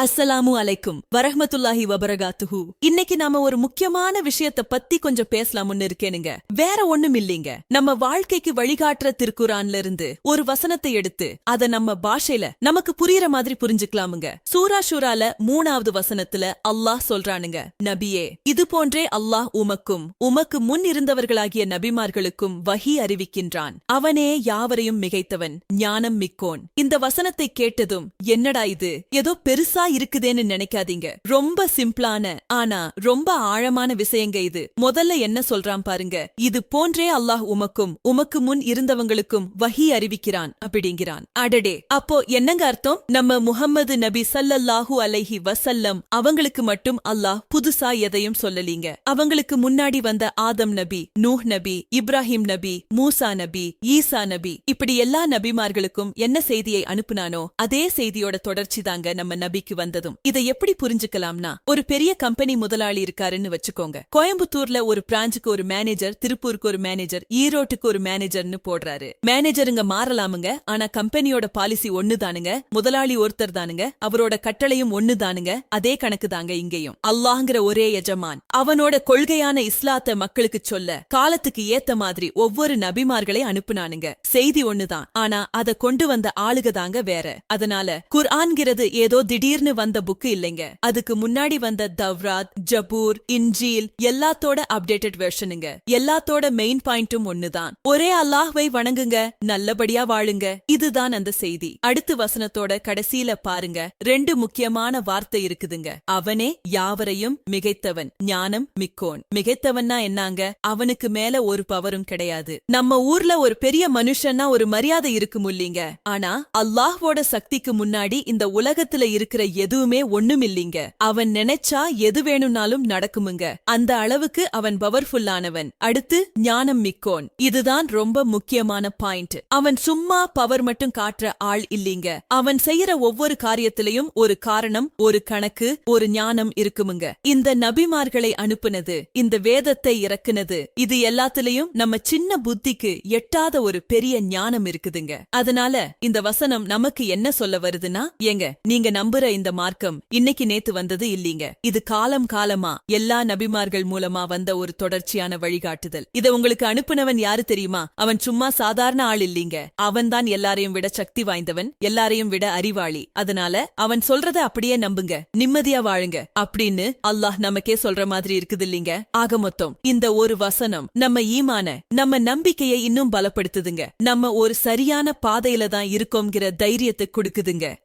அஸ்ஸலாமு அலைக்கும். வரஹமத்துல்லாஹி வபரகாத்துஹு. இன்னைக்கு நாம ஒரு முக்கியமான விஷயத்த பத்தி கொஞ்சம் பேசலாம்னு இருக்கேனுங்க. வேற ஒண்ணும் இல்லைங்க. நம்ம வாழ்க்கைக்கு வழிகாட்டுற திருக்குறான்ல இருந்து ஒரு வசனத்தை எடுத்து அத நம்ம பாஷையில நமக்கு புரியற மாதிரி புரிஞ்சுக்கலாமுங்க. சூரா ஷூரால மூணாவது வசனத்துல அல்லாஹ் சொல்றானுங்க. நபியே இது போன்றே அல்லாஹ் உமக்கும் உமக்கு முன் இருந்தவர்களாகிய நபிமார்களுக்கும் வஹி அறிவிக்கின்றான். அவனே யாவரையும் மிகைத்தவன் ஞானம் மிக்கோன். இந்த வசனத்தை கேட்டதும் என்னடா இது? ஏதோ பெருசா இருக்குதேன்னு நினைக்காதீங்க. ரொம்ப சிம்பிளான ஆனா ரொம்ப ஆழமான விஷயங்க இது. முதல்ல என்ன சொல்றான் பாருங்க. இது போன்றே அல்லாஹ் உமக்கும் உமக்கு முன் இருந்தவங்களுக்கும் வஹி அறிவிக்கிறான் அப்படிங்கிறான். அடடே. அப்போ என்னங்க அர்த்தம்? நம்ம முஹம்மது நபி சல்லல்லாஹு அலைஹி வசல்லம் அவங்களுக்கு மட்டும் அல்லாஹ் புதுசா எதையும் சொல்லலீங்க. அவங்களுக்கு முன்னாடி வந்த ஆதம் நபி நூஹ் நபி இப்ராஹிம் நபி மூசா நபி ஈசா நபி இப்படி எல்லா நபிமார்களுக்கும் என்ன செய்தியை அனுப்புனானோ அதே செய்தியோட தொடர்ச்சி தாங்க நம்ம நபிக்கு வந்ததும் இதை எப்படி புரிஞ்சுக்கலாம்னா ஒரு பெரிய கம்பெனி முதலாளி இருக்காருன்னு வச்சுக்கோங்க. கோயம்புத்தூர்ல ஒரு பிரான்ச்சுக்கு ஒரு மேனேஜர் திருப்பூருக்கு ஒரு மேனேஜர் ஈரோட்டுக்கு ஒரு மேனேஜர்னு போடுறாரு. மேனேஜருங்க மாறலாமுங்க ஆனா கம்பெனியோட பாலிசி ஒண்ணுதானுங்க முதலாளி ஒருத்தர் தானுங்க அவரோட கட்டளையும் ஒண்ணுதானுங்க அதே கணக்கு தாங்க இங்கேயும். அல்லாங்கிற ஒரே எஜமான். அவனோட கொள்கையான இஸ்லாத்த மக்களுக்கு சொல்ல காலத்துக்கு ஏத்த மாதிரி ஒவ்வொரு நபிமார்களை அனுப்புனானுங்க. செய்தி ஒண்ணுதான் ஆனா அத கொண்டு வந்த ஆளுக தாங்க வேற. அதனால குர்ஆன்கிறது ஏதோ திடீர்னு வந்த புக்கு இல்லைங்க. அதுக்கு முன்னாடி வந்த தவ்ராத் ஜபூர் இன்ஜீல் எல்லாத்தோட அப்டேட்டட் வெர்ஷனுங்க எல்லாத்தோட மெயின் பாயிண்ட்டும் ஒண்ணுதான். ஒரே அல்லாஹ்வை வணங்குங்க நல்லபடியா வாழுங்க. இதுதான் அந்த செய்தி. அடுத்து வசனத்தோட கடைசியில பாருங்க. ரெண்டு முக்கியமான வார்த்தை இருக்குதுங்க. அவனே யாவரையும் மிகைத்தவன் ஞானம் மிக்கோன். மிகைத்தவன்னா என்னங்க? அவனுக்கு மேல ஒரு பவரும் கிடையாது. நம்ம ஊர்ல ஒரு பெரிய மனுஷன்னா ஒரு மரியாதை இருக்கும் இல்லீங்க? ஆனா அல்லாஹ்வோட சக்திக்கு முன்னாடி இந்த உலகத்துல இருக்கிற எதுவுமே ஒண்ணுமில்லிங்க. அவன் நினைச்சா எது வேணும்னாலும் நடக்குமுங்க. அந்த அளவுக்கு அவன் பவர்ஃபுல்லானவன் அடுத்து ஞானம் மிக்கோன். இதுதான் ரொம்ப முக்கியமான பாயிண்ட் அவன் சும்மா பவர் மட்டும் காட்டுற ஆள் இல்லீங்க. அவன் செய்யற ஒவ்வொரு காரியத்திலையும் ஒரு காரணம் ஒரு கணக்கு ஒரு ஞானம் இருக்குமுங்க. இந்த நபிமார்களை அனுப்புனது இந்த வேதத்தை இறக்குனது இது எல்லாத்திலையும் நம்ம சின்ன புத்திக்கு எட்டாத ஒரு பெரிய ஞானம் இருக்குதுங்க. அதனால இந்த வசனம் நமக்கு என்ன சொல்ல வருதுன்னா ஏங்க நீங்க நம்புற இந்த மார்க்கம் இன்னைக்கு நேத்து வந்தது இல்லீங்க. இது காலம் காலமா எல்லா நபிமார்கள் மூலமா வந்த ஒரு தொடர்ச்சியான வழிகாட்டுதல். இத உங்களுக்கு அனுப்புனவன் யாரு தெரியுமா? அவன் சும்மா சாதாரண ஆள் இல்லீங்க. அவன்தான் எல்லாரையும் விட சக்தி வாய்ந்தவன் எல்லாரையும் விட அறிவாளி. அதனால அவன் சொல்றத அப்படியே நம்புங்க. நிம்மதியா வாழுங்க. அப்படின்னு அல்லாஹ் நமக்கே சொல்ற மாதிரி இருக்குது இல்லீங்க. ஆக மொத்தம் இந்த ஒரு வசனம் நம்ம ஈமான நம்ம நம்பிக்கையை இன்னும் பலப்படுத்துதுங்க. நம்ம ஒரு சரியான பாதையில தான் இருக்கோங்கிற தைரியத்தை கொடுக்குதுங்க.